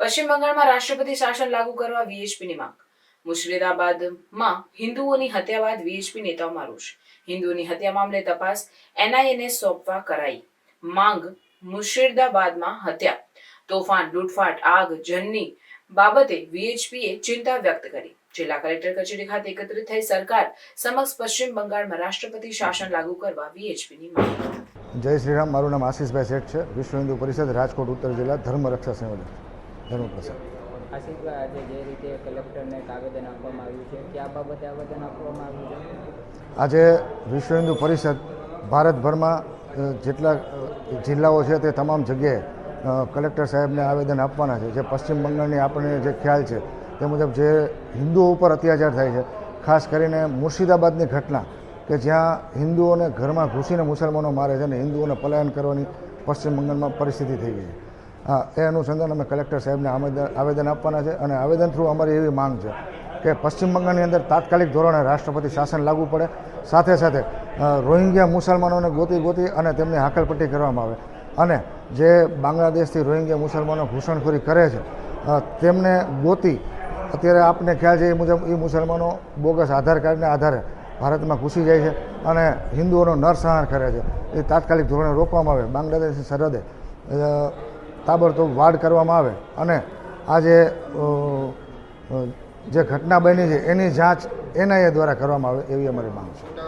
પશ્ચિમ બંગાળમાં રાષ્ટ્રપતિ શાસન લાગુ કરવા વીએચપીની માંગ. મુર્શિદાબાદમાં હિન્દુઓની હત્યા બાદ વીએચપી નેતાઓમાં રોષ. હિન્દુઓની હત્યા મામલે તપાસ એનઆઈએને સોંપવા કરાઈ. માંગ મુર્શિદાબાદમાં હત્યા. તોફાન, લૂંટફાટ, આગ, જનની બાબતે વીએચપીએ ચિંતા વ્યક્ત કરી. જિલ્લા કલેક્ટર કચેરી ખાતે એકત્રિત થઈ સરકાર સમક્ષ પશ્ચિમ બંગાળમાં રાષ્ટ્રપતિ શાસન લાગુ કરવા વીએચપીની માંગ. જય શ્રી રામ મારું નામ આશીષભાઈ શેઠ છે. વિશ્વ હિન્દુ પરિષદ રાજકોટ, ઉત્તર જિલ્લા ધર્મ રક્ષા સંયોજક. ધર્મપ્રસાદ. આશીષભાઈ આજે જે રીતે કલેક્ટરને આવેદન આપવામાં આવ્યું છે કયા બાબતે આવેદન આપવામાં આવ્યું છે? આજે વિશ્વ હિન્દુ પરિષદ ભારતભરમાં જેટલા જિલ્લાઓ છે તે તમામ જગ્યાએ કલેક્ટર સાહેબને આવેદન આપવાના છે. જે પશ્ચિમ બંગાળની આપણને જે ખ્યાલ છે તે મુજબ જે હિન્દુઓ ઉપર અત્યાચાર થાય છે ખાસ કરીને મુર્શિદાબાદની ઘટના કે જ્યાં હિન્દુઓને ઘરમાં ઘૂસીને મુસલમાનો મારે છે અને હિન્દુઓને પલાયન કરવાની પશ્ચિમ બંગાળમાં પરિસ્થિતિ થઈ ગઈ છે. હા, એ અનુસંધાન અમે કલેક્ટર સાહેબને આવેદન આવેદન આપવાના છે અને આવેદન થ્રુ અમારી એવી માંગ છે કે પશ્ચિમ બંગાળની અંદર તાત્કાલિક ધોરણે રાષ્ટ્રપતિ શાસન લાગુ પડે. સાથે સાથે રોહિંગ્યા મુસલમાનોને ગોતી ગોતી અને તેમની હાકલપટ્ટી કરવામાં આવે. અને જે બાંગ્લાદેશથી રોહિંગ્યા મુસલમાનો ઘૂસણખોરી કરે છે તેમને ગોતી, અત્યારે આપને ખ્યાલ છે એ મુજબ એ મુસલમાનો બોગસ આધાર કાર્ડના આધારે ભારતમાં ઘૂસી જાય છે અને હિન્દુઓનો નરસંહાર કરે છે. એ તાત્કાલિક ધોરણે રોકવામાં આવે. બાંગ્લાદેશની સરહદે તાબડતોબ વાડ કરવામાં આવે અને આ જે જે ઘટના બની છે, એની જાંચ એનઆઈએ દ્વારા કરવામાં આવે એવી અમારી માંગ છે.